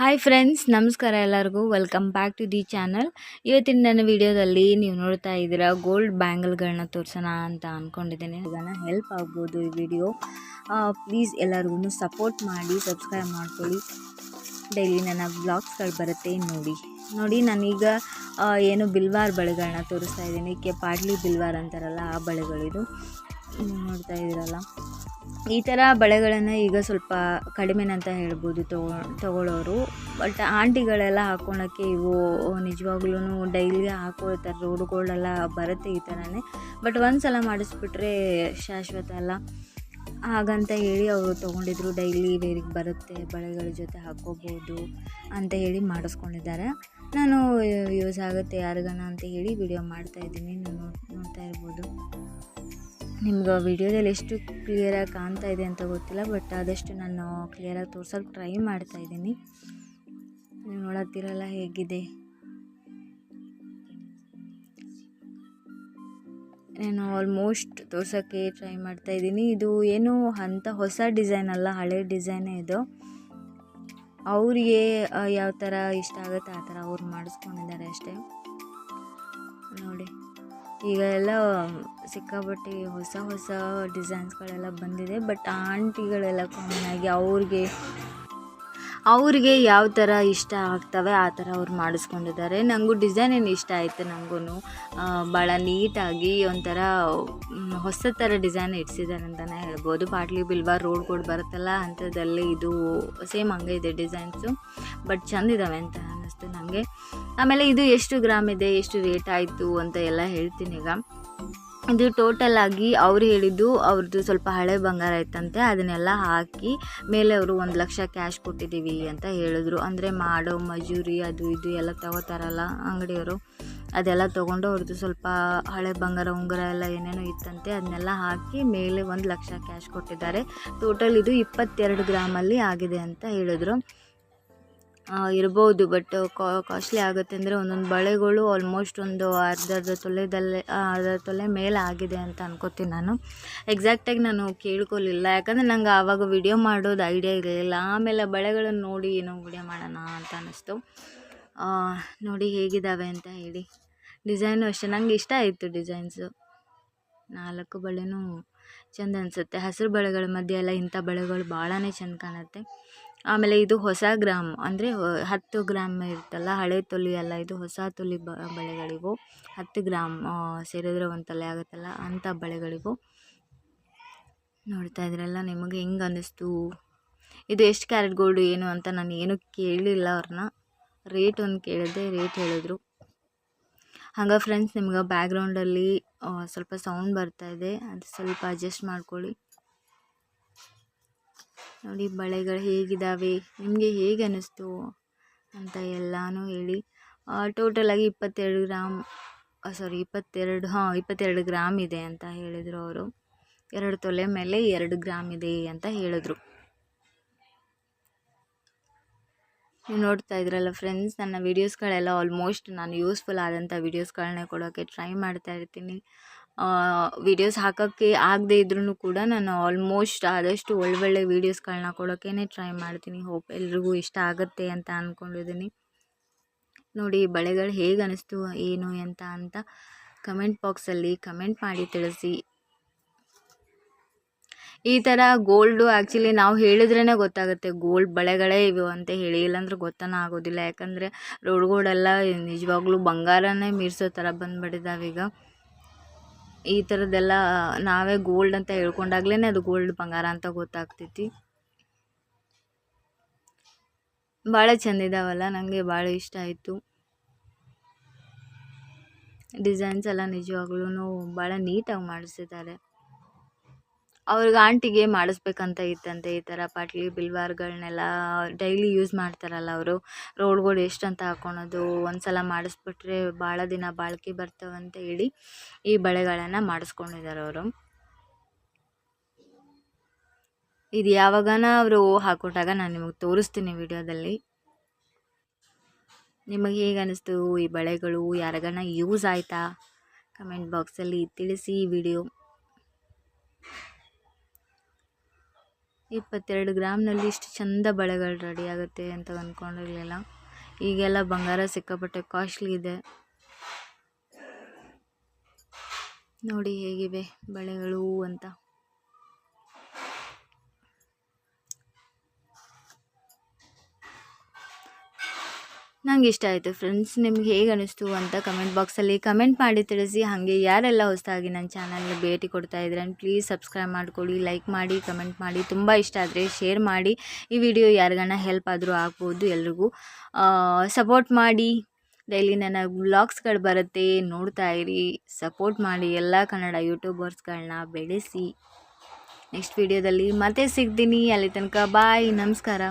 Hi friends ನಮಸ್ಕಾರ ಎಲ್ಲರಿಗೂ. Welcome back to the channel ಇವತ್ತಿನ ನನ್ನ ವಿಡಿಯೋದಲ್ಲಿ ನೀವು ನೋಡ್ತಾ ಇದ್ದೀರಾ ಗೋಲ್ಡ್ ಬ್ಯಾಂಗಲ್ಗಳನ್ನ ತೋರಿಸೋಣ ಅಂತ ಅಂದ್ಕೊಂಡಿದ್ದೀನಿ ಇದನ್ನು ಹೆಲ್ಪ್ ಆಗ್ಬೋದು ಈ ವಿಡಿಯೋ ಪ್ಲೀಸ್ ಎಲ್ಲರಿಗೂ ಸಪೋರ್ಟ್ ಮಾಡಿ ಸಬ್ಸ್ಕ್ರೈಬ್ ಮಾಡ್ಕೊಳ್ಳಿ. ಡೈಲಿ ನನ್ನ ಬ್ಲಾಗ್ಸ್ಗಳು ಬರುತ್ತೆ ನೋಡಿ. ನೋಡಿ, ನಾನೀಗ ಏನು ಬಿಲ್ವಾರ್ ಬಳೆಗಳನ್ನ ತೋರಿಸ್ತಾ ಇದ್ದೀನಿ. ಕೆ ಪಾಡ್ಲಿ ಬಿಲ್ವಾರ್ ಅಂತಾರಲ್ಲ, ಆ ಬಳೆಗಳಿದು. ನೋಡ್ತಾ ಇದ್ದೀರಲ್ಲ. ಈ ಥರ ಬಳೆಗಳನ್ನು ಈಗ ಸ್ವಲ್ಪ ಕಡಿಮೆನಂತ ಹೇಳ್ಬೋದು ತಗೊ ತಗೊಳ್ಳೋರು ಬಟ್ ಆಂಟಿಗಳೆಲ್ಲ ಹಾಕ್ಕೊಳಕ್ಕೆ ಇವು ನಿಜವಾಗ್ಲೂ ಡೈಲಿ ಹಾಕೊಳ್ತಾರೆ ರೋಡ್ಗಳೆಲ್ಲ ಬರುತ್ತೆ ಈ ಥರನೇ ಬಟ್ ಒಂದು ಸಲ ಮಾಡಿಸ್ಬಿಟ್ರೆ ಶಾಶ್ವತ ಅಲ್ಲ. ಹಾಗಂತ ಹೇಳಿ ಅವರು ತೊಗೊಂಡಿದ್ರು ಡೈಲಿ ಬೇರೆಗೆ ಬರುತ್ತೆ, ಬಳೆಗಳ ಜೊತೆ ಹಾಕ್ಕೋಬೋದು ಅಂತ ಹೇಳಿ ಮಾಡಿಸ್ಕೊಂಡಿದ್ದಾರೆ. ನಾನು ಯೂಸ್ ಆಗುತ್ತೆ ಯಾರಿಗಾನ ಅಂತ ಹೇಳಿ ವಿಡಿಯೋ ಮಾಡ್ತಾ ನಾನು ನೋಡ್ತಾ ಇರ್ಬೋದು. ನಿಮ್ಗೆ ವಿಡಿಯೋದಲ್ಲಿ ಎಷ್ಟು ಕ್ಲಿಯರಾಗಿ ಕಾಣ್ತಾ ಇದೆ ಅಂತ ಗೊತ್ತಿಲ್ಲ, ಬಟ್ ಆದಷ್ಟು ನಾನು ಕ್ಲಿಯರಾಗಿ ತೋರ್ಸೋಕೆ ಟ್ರೈ ಮಾಡ್ತಾ ಇದ್ದೀನಿ. ನೀವು ನೋಡತ್ತಿರಲ್ಲ ಹೇಗಿದೆ. ನಾನು ಆಲ್ಮೋಸ್ಟ್ ತೋರ್ಸೋಕ್ಕೆ ಟ್ರೈ ಮಾಡ್ತಾ ಇದ್ದೀನಿ. ಇದು ಏನು ಅಂಥ ಹೊಸ ಡಿಸೈನ್ ಅಲ್ಲ, ಹಳೆ ಡಿಸೈನೇ ಇದು. ಅವ್ರಿಗೆ ಯಾವ ಥರ ಇಷ್ಟ ಆಗುತ್ತೆ ಆ ಥರ ಅವ್ರು ಮಾಡಿಸ್ಕೊಂಡಿದ್ದಾರೆ ಅಷ್ಟೇ. ನೋಡಿ. ಈಗ ಎಲ್ಲ ಸಿಕ್ಕಾಪಟ್ಟೆ ಹೊಸ ಹೊಸ ಡಿಸೈನ್ಸ್ಗಳೆಲ್ಲ ಬಂದಿದೆ, ಬಟ್ ಆಂಟಿಗಳೆಲ್ಲ ಕಾಮನ್ ಆಗಿ ಅವ್ರಿಗೆ ಅವ್ರಿಗೆ ಯಾವ ಥರ ಇಷ್ಟ ಆಗ್ತವೆ ಆ ಥರ ಅವ್ರು ಮಾಡಿಸ್ಕೊಂಡಿದ್ದಾರೆ. ನನಗೂ ಡಿಸೈನ್ ಏನು ಇಷ್ಟ ಆಯಿತು ನನಗೂ ಭಾಳ ನೀಟಾಗಿ ಒಂಥರ ಹೊಸ ಥರ ಡಿಸೈನ್ ಇಡ್ಸಿದ್ದಾರೆ ಅಂತಲೇ ಹೇಳ್ಬೋದು. ಪಾಟ್ಲಿ ಬಿಲ್ವಾ ರೋಡ್ ಕೂಡ ಬರುತ್ತಲ್ಲ ಅಂಥದ್ದಲ್ಲಿ ಇದು ಸೇಮ್ ಹಂಗೆ ಇದೆ ಡಿಸೈನ್ಸು, ಬಟ್ ಚೆಂದಿದ್ದಾವೆ ಅಂತ ಅನ್ನಿಸ್ತು ನನಗೆ ಆಮೇಲೆ ಇದು ಎಷ್ಟು ಗ್ರಾಮ್ ಇದೆ, ಎಷ್ಟು ರೇಟ್ ಆಯಿತು ಅಂತ ಎಲ್ಲ ಹೇಳ್ತೀನಿ ಈಗ. ಇದು ಟೋಟಲ್ ಆಗಿ ಅವ್ರು ಹೇಳಿದ್ದು ಅವ್ರದ್ದು ಸ್ವಲ್ಪ ಹಳೆ ಬಂಗಾರ ಇತ್ತಂತೆ, ಅದನ್ನೆಲ್ಲ ಹಾಕಿ ಮೇಲೆ ಅವರು ಒಂದು ಲಕ್ಷ ಕ್ಯಾಶ್ ಕೊಟ್ಟಿದ್ದೀವಿ ಅಂತ ಹೇಳಿದ್ರು. ಅಂದರೆ ಮಾಡೋ, ಮಜೂರಿ, ಅದು ಇದು ಎಲ್ಲ ತಗೋತಾರಲ್ಲ ಅಂಗಡಿಯವರು, ಅದೆಲ್ಲ ತೊಗೊಂಡು ಅವ್ರದ್ದು ಸ್ವಲ್ಪ ಹಳೆ ಬಂಗಾರ, ಉಂಗುರ ಎಲ್ಲ ಏನೇನೋ ಇತ್ತಂತೆ, ಅದನ್ನೆಲ್ಲ ಹಾಕಿ ಮೇಲೆ ಒಂದು ಲಕ್ಷ ಕ್ಯಾಶ್ ಕೊಟ್ಟಿದ್ದಾರೆ. ಟೋಟಲ್ ಇದು ಇಪ್ಪತ್ತೆರಡು ಗ್ರಾಮಲ್ಲಿ ಆಗಿದೆ ಅಂತ ಹೇಳಿದ್ರು. ಇರ್ಬೋದು ಬಟ್ ಕಾಸ್ಟ್ಲಿ ಆಗುತ್ತೆ ಅಂದರೆ ಒಂದೊಂದು ಬಳೆಗಳು ಆಲ್ಮೋಸ್ಟ್ ಒಂದು ಅರ್ಧ ಅರ್ಧ ತೊಲೆದಲ್ಲೇ ಅರ್ಧ ತೊಲೆ ಮೇಲೆ ಆಗಿದೆ ಅಂತ ಅನ್ಕೋತೀನಿ ನಾನು. ಎಕ್ಸಾಕ್ಟಾಗಿ ನಾನು ಕೇಳ್ಕೊಲಿಲ್ಲ. ಯಾಕಂದರೆ ನಂಗೆ ಆವಾಗ ವಿಡಿಯೋ ಮಾಡೋದು ಐಡಿಯಾ ಇರಲಿಲ್ಲ. ಆಮೇಲೆ ಬಳೆಗಳನ್ನು ನೋಡಿ ಏನೋ ವಿಡಿಯೋ ಮಾಡೋಣ ಅಂತ ಅನ್ನಿಸ್ತು. ನೋಡಿ ಹೇಗಿದ್ದಾವೆ ಅಂತ ಹೇಳಿ. ಡಿಸೈನು ಅಷ್ಟೇ. ನಂಗೆ ಇಷ್ಟ ಆಯಿತು ಡಿಸೈನ್ಸು ನಾಲ್ಕು ಬಳೆನೂ ಚೆಂದ ಅನಿಸುತ್ತೆ. ಹಸಿರು ಬಳೆಗಳ ಮಧ್ಯೆ ಎಲ್ಲ ಇಂಥ ಬಳೆಗಳು ಭಾಳನೇ ಚೆಂದ ಕಾಣುತ್ತೆ. ಆಮೇಲೆ ಇದು ಹೊಸ ಗ್ರಾಮ್ ಅಂದರೆ ಹತ್ತು ಗ್ರಾಮ್ ಇರುತ್ತಲ್ಲ, ಹಳೆ ತೊಲಿ ಅಲ್ಲ ಇದು ಹೊಸ ತೊಲಿ ಬ ಬಳೆಗಳಿವು ಹತ್ತು ಗ್ರಾಮ್ ಸೇರಿದ್ರೆ ಒಂದು ತೊಲೆ ಆಗುತ್ತಲ್ಲ ಅಂಥ ಬಳೆಗಳಿಗೂ ನೋಡ್ತಾ ಇದ್ರಲ್ಲ ನಿಮಗೆ ಹೆಂಗೆ ಅನ್ನಿಸ್ತು? ಇದು ಎಷ್ಟು ಕ್ಯಾರೆಟ್ ಗೋಲ್ಡ್ ಏನು ಅಂತ ನಾನು ಏನು ಕೇಳಿಲ್ಲ ಅವ್ರನ್ನ. ರೇಟ್ ಒಂದು ಕೇಳಿದೆ ರೇಟ್ ಹೇಳಿದ್ರು. ಹಂಗೆ ಫ್ರೆಂಡ್ಸ್ ನಿಮ್ಗೆ ಬ್ಯಾಕ್ಗ್ರೌಂಡಲ್ಲಿ ಸ್ವಲ್ಪ ಸೌಂಡ್ ಬರ್ತಾ ಇದೆ, ಅದು ಸ್ವಲ್ಪ ಅಡ್ಜಸ್ಟ್ ಮಾಡ್ಕೊಳ್ಳಿ. ನೋಡಿ ಬಳೆಗಳು ಹೇಗಿದ್ದಾವೆ ನಿಮಗೆ ಹೇಗೆ ಅನ್ನಿಸ್ತು ಅಂತ ಎಲ್ಲನೂ ಹೇಳಿ. ಟೋಟಲಾಗಿ ಇಪ್ಪತ್ತೆರಡು ಗ್ರಾಮ್ ಸಾರಿ ಇಪ್ಪತ್ತೆರಡು, ಹಾಂ, ಇಪ್ಪತ್ತೆರಡು ಗ್ರಾಮ್ ಇದೆ ಅಂತ ಹೇಳಿದರು ಅವರು. ಎರಡು ತೊಲೆ ಮೇಲೆ ಎರಡು ಗ್ರಾಮ್ ಇದೆ ಅಂತ ಹೇಳಿದ್ರು. ನೀವು ನೋಡ್ತಾ ಇದ್ರಲ್ಲ ಫ್ರೆಂಡ್ಸ್ ನನ್ನ ವೀಡಿಯೋಸ್ಗಳೆಲ್ಲ ಆಲ್ಮೋಸ್ಟ್ ನಾನು ಯೂಸ್ಫುಲ್ ಆದಂಥ ವೀಡಿಯೋಸ್ಗಳನ್ನೇ ಕೊಡೋಕ್ಕೆ ಟ್ರೈ ಮಾಡ್ತಾ ಇರ್ತೀನಿ. ವೀಡಿಯೋಸ್ ಹಾಕೋಕ್ಕೆ ಆಗದೇ ಇದ್ರೂ ಕೂಡ ನಾನು ಆಲ್ಮೋಸ್ಟ್ ಆದಷ್ಟು ಒಳ್ಳೊಳ್ಳೆ ವೀಡಿಯೋಸ್ಗಳನ್ನ ಕೊಡೋಕ್ಕೇ ಟ್ರೈ ಮಾಡ್ತೀನಿ. ಹೋಪ್ ಎಲ್ರಿಗೂ ಇಷ್ಟ ಆಗುತ್ತೆ ಅಂತ ಅಂದ್ಕೊಂಡಿದ್ದೀನಿ ನೋಡಿ, ಬಳೆಗಳು ಹೇಗೆ ಅನ್ನಿಸ್ತು ಏನು, ಎಂತ ಅಂತ ಕಮೆಂಟ್ ಬಾಕ್ಸಲ್ಲಿ ಕಮೆಂಟ್ ಮಾಡಿ ತಿಳಿಸಿ. ಈ ಥರ ಗೋಲ್ಡು ಆ್ಯಕ್ಚುಲಿ ನಾವು ಹೇಳಿದ್ರೇ ಗೊತ್ತಾಗುತ್ತೆ. ಗೋಲ್ಡ್ ಬಳೆಗಳೇ ಇವು ಅಂತ ಹೇಳಿ. ಇಲ್ಲಾಂದ್ರೆ ಗೊತ್ತಾನ ಆಗೋದಿಲ್ಲ. ಯಾಕಂದರೆ ರೋಡ್ಗಳೆಲ್ಲ ನಿಜವಾಗ್ಲೂ ಬಂಗಾರನೇ ಮೀರಿಸೋ ಥರ ಬಂದ್ಬಿಟ್ಟಿದ್ದಾವೀಗ ಈ ಥರದ್ದೆಲ್ಲ ನಾವೇ ಗೋಲ್ಡ್ ಅಂತ ಹೇಳ್ಕೊಂಡಾಗ್ಲೇ ಅದು ಗೋಲ್ಡ್ ಬಂಗಾರ ಅಂತ ಗೊತ್ತಾಗ್ತೈತಿ. ಭಾಳ ಚೆಂದ ಇದಾವಲ್ಲ ನನಗೆ ಭಾಳ ಇಷ್ಟ ಆಯಿತು. ಡಿಸೈನ್ಸ್ ಎಲ್ಲ ನಿಜವಾಗ್ಲೂ ಭಾಳ ನೀಟಾಗಿ ಮಾಡಿಸಿದ್ದಾರೆ. ಅವ್ರಿಗೆ ಆಂಟಿಗೆ ಮಾಡಿಸ್ಬೇಕಂತ ಇತ್ತಂತೆ ಈ ಥರ ಪಾಟ್ಲಿ ಬಿಲ್ವಾರ್ಗಳನ್ನೆಲ್ಲ ಡೈಲಿ ಯೂಸ್ ಮಾಡ್ತಾರಲ್ಲ ಅವರು. ರೋಡ್ಗಳು ಎಷ್ಟಂತ ಹಾಕೊಳೋದು ಒಂದು ಸಲ ಮಾಡಿಸ್ಬಿಟ್ರೆ ಭಾಳ ದಿನ ಬಾಳಿಕೆ ಬರ್ತಾವಂತ ಹೇಳಿ ಈ ಬಳೆಗಳನ್ನು ಮಾಡಿಸ್ಕೊಂಡಿದ್ದಾರೆ ಅವರು. ಇದು ಯಾವಾಗನ ಅವರು ಹಾಕೊಟ್ಟಾಗ ನಾನು ನಿಮಗೆ ತೋರಿಸ್ತೀನಿ ವಿಡಿಯೋದಲ್ಲಿ. ನಿಮಗೆ ಹೇಗೆ ಅನ್ನಿಸ್ತು ಈ ಬಳೆಗಳು, ಯಾರಿಗಾನ ಯೂಸ್ ಆಯಿತಾ? ಕಮೆಂಟ್ ಬಾಕ್ಸಲ್ಲಿ ತಿಳಿಸಿ ಈ ವಿಡಿಯೋ. ಇಪ್ಪತ್ತೆರಡು ಗ್ರಾಮ್ನಲ್ಲಿ ಇಷ್ಟು ಚಂದ ಬಳೆಗಳು ರೆಡಿ ಆಗುತ್ತೆ ಅಂತ ಅಂದ್ಕೊಂಡಿರಲಿಲ್ಲ ಈಗೆಲ್ಲ ಬಂಗಾರ ಸಿಕ್ಕಾಪಟ್ಟೆ ಕಾಸ್ಟ್ಲಿ ಇದೆ. ನೋಡಿ ಹೇಗಿವೆ ಬಳೆಗಳು ಅಂತ. ನಂಗೆ ಇಷ್ಟ ಆಯಿತು. ಫ್ರೆಂಡ್ಸ್ ನಿಮ್ಗೆ ಹೇಗೆ ಅನಿಸ್ತು ಅಂತ ಕಮೆಂಟ್ ಬಾಕ್ಸಲ್ಲಿ ಕಮೆಂಟ್ ಮಾಡಿ ತಿಳಿಸಿ. ಹಾಗೆ ಯಾರೆಲ್ಲ ಹೊಸದಾಗಿ ನನ್ನ ಚಾನಲ್ಗೆ ಭೇಟಿ ಕೊಡ್ತಾ ಇದ್ರೆ ಪ್ಲೀಸ್ ಸಬ್ಸ್ಕ್ರೈಬ್ ಮಾಡಿಕೊಡಿ ಲೈಕ್ ಮಾಡಿ ಕಮೆಂಟ್ ಮಾಡಿ. ತುಂಬ ಇಷ್ಟ ಆದರೆ ಶೇರ್ ಮಾಡಿ. ಈ ವಿಡಿಯೋ ಯಾರಿಗಾನ ಹೆಲ್ಪ್ ಆದರೂ ಆಗ್ಬೋದು ಎಲ್ರಿಗೂ. ಸಪೋರ್ಟ್ ಮಾಡಿ. ಡೈಲಿ ನನ್ನ ವ್ಲಾಗ್ಸ್ಗಳು ಬರುತ್ತೆ. ನೋಡ್ತಾ ಇರಿ. ಸಪೋರ್ಟ್ ಮಾಡಿ ಎಲ್ಲ ಕನ್ನಡ ಯೂಟ್ಯೂಬರ್ಸ್ಗಳನ್ನ ಬೆಳೆಸಿ. ನೆಕ್ಸ್ಟ್ ವಿಡಿಯೋದಲ್ಲಿ ಮತ್ತೆ ಸಿಗ್ತೀನಿ. ಅಲ್ಲಿ ತನಕ ಬಾಯ್ ನಮಸ್ಕಾರ.